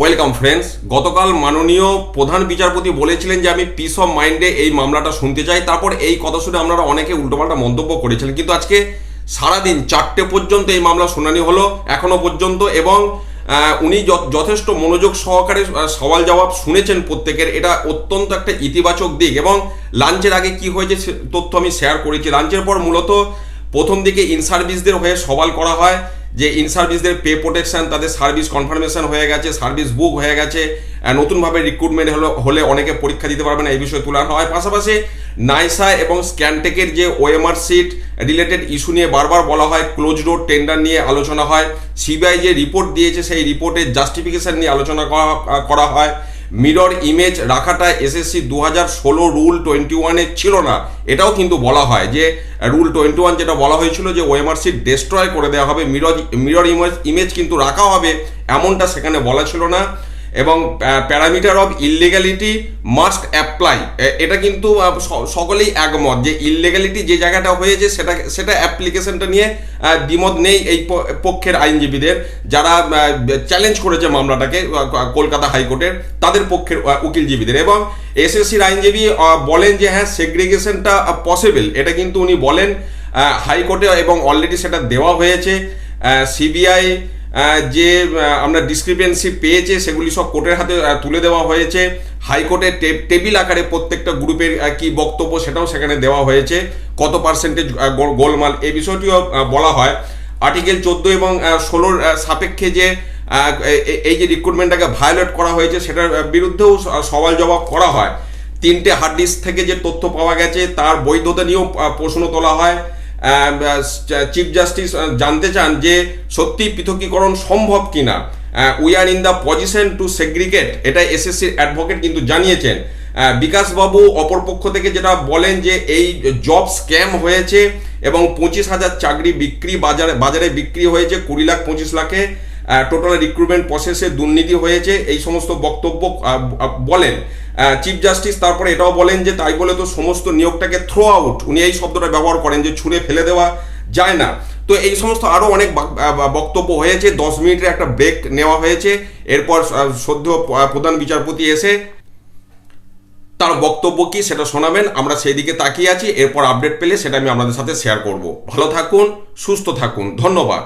Welcome friends গতকাল মাননীয় প্রধান বিচারপতি বলেছিলেন যে আমি পিস অফ মাইন্ডে এই মামলাটা শুনতে চাই। তারপর এই কথা শুনে আপনারা অনেকে উল্টোপাল্টা মন্তব্য করেছিলেন। কিন্তু আজকে সারাদিন চারটে পর্যন্ত এই মামলা শুনানি হলো, এখনও পর্যন্ত। এবং উনি যথেষ্ট মনোযোগ সহকারে সওয়াল জবাব শুনেছেন প্রত্যেকের। এটা অত্যন্ত একটা ইতিবাচক দিক। এবং লাঞ্চের আগে কি হয়েছে তথ্য আমি শেয়ার করেছি। লাঞ্চের পর মূলত প্রথম দিকে ইন সার্ভিসদের হয়ে সওয়াল করা হয় যে ইন সার্ভিসদের পে প্রোটেকশন তাদের সার্ভিস কনফার্মেশন হয়ে গেছে সার্ভিস বুক হয়ে গেছে নতুনভাবে রিক্রুটমেন্ট হলো, হলে অনেকে পরীক্ষা দিতে পারবে না, এই বিষয়ে তোলা হয়। পাশাপাশি নাইসা এবং স্ক্যানটেকের যে ওএমআর সিট রিলেটেড ইস্যু নিয়ে বারবার বলা হয় ক্লোজ ডোর টেন্ডার নিয়ে আলোচনা হয়। সিবিআই যে রিপোর্ট দিয়েছে, সেই রিপোর্টের জাস্টিফিকেশন নিয়ে আলোচনা করা হয়। মিরর ইমেজ রাখাটা এসএসসি দু হাজার ষোলো রুল টোয়েন্টি ওয়ানে ছিল না। এটাও কিন্তু বলা হয় যে, রুল টোয়েন্টি ওয়ান যেটা বলা হয়েছিল যে ওএমআরসি ডেস্ট্রয় করে দেওয়া হবে। মিরর মিরর ইমেজ ইমেজ কিন্তু রাখা হবে, এমনটা সেখানে বলা ছিল না। এবং parameter of illegality must apply এটা কিন্তু সকলেই একমত যে ইললিগ্যালিটি যে জায়গাটা হয়েছে সেটা সেটা অ্যাপ্লিকেশনটা নিয়ে দ্বিমত নেই এই পক্ষের আইনজীবীদের। যারা চ্যালেঞ্জ করেছে মামলাটাকে কলকাতা হাইকোর্টের, তাদের পক্ষের উকিলজীবীদের। এবং এসএসসির আইনজীবী বলেন যে হ্যাঁ সেগ্রিগেশনটা পসিবল এটা কিন্তু উনি বলেন হাইকোর্টে এবং অলরেডি সেটা দেওয়া হয়েছে। সিবিআই যে আমরা ডিসক্রিপেন্সি পেয়েছে, সেগুলি সব কোর্টের হাতে তুলে দেওয়া হয়েছে। হাইকোর্টের টেবিল আকারে প্রত্যেকটা গ্রুপের কি বক্তব্য সেটাও সেখানে দেওয়া হয়েছে। কত পার্সেন্টেজ গোলমাল, এই বিষয়টিও বলা হয়। আর্টিকেল চোদ্দ এবং ষোলোর সাপেক্ষে যে এই যে রিক্রুটমেন্টটাকে ভায়োলেট করা হয়েছে, সেটার বিরুদ্ধেও সওয়াল জবাব করা হয়। তিনটে হার্ড ডিস্ক থেকে যে তথ্য পাওয়া গেছে, তার বৈধতা নিয়েও প্রশ্ন তোলা হয়। চিফ জাস্টিস জানতে চান যে সত্যি পৃথকীকরণ সম্ভব কিনা? We are in the position to segregate এটা এসএসসির অ্যাডভোকেট কিন্তু জানিয়েছেন। বিকাশবাবু অপরপক্ষ থেকে যেটা বলেন যে এই জব স্ক্যাম হয়েছে এবং পঁচিশ হাজার চাকরি বিক্রি বাজারে বাজারে বিক্রি হয়েছে কুড়ি লাখ, পঁচিশ লাখে। টোটাল রিক্রুটমেন্ট প্রসেসে দুর্নীতি হয়েছে, এই সমস্ত বক্তব্য বলেন। চিফ জাস্টিস তারপরে এটাও বলেন যে, তাই বলে তো সমস্ত নিয়োগটাকে থ্রো আউট উনি এই শব্দটা ব্যবহার করেন যে, ছুঁড়ে ফেলে দেওয়া যায় না। তো এই সমস্ত আরও অনেক বক্তব্য হয়েছে। দশ মিনিটের একটা ব্রেক নেওয়া হয়েছে। এরপর সদ্য প্রধান বিচারপতি এসে তার বক্তব্য কি সেটা শোনাবেন। আমরা সেই দিকে তাকিয়ে আছি। এরপর আপডেট পেলে সেটা আমি আপনাদের সাথে শেয়ার করব। ভালো থাকুন, সুস্থ থাকুন। ধন্যবাদ।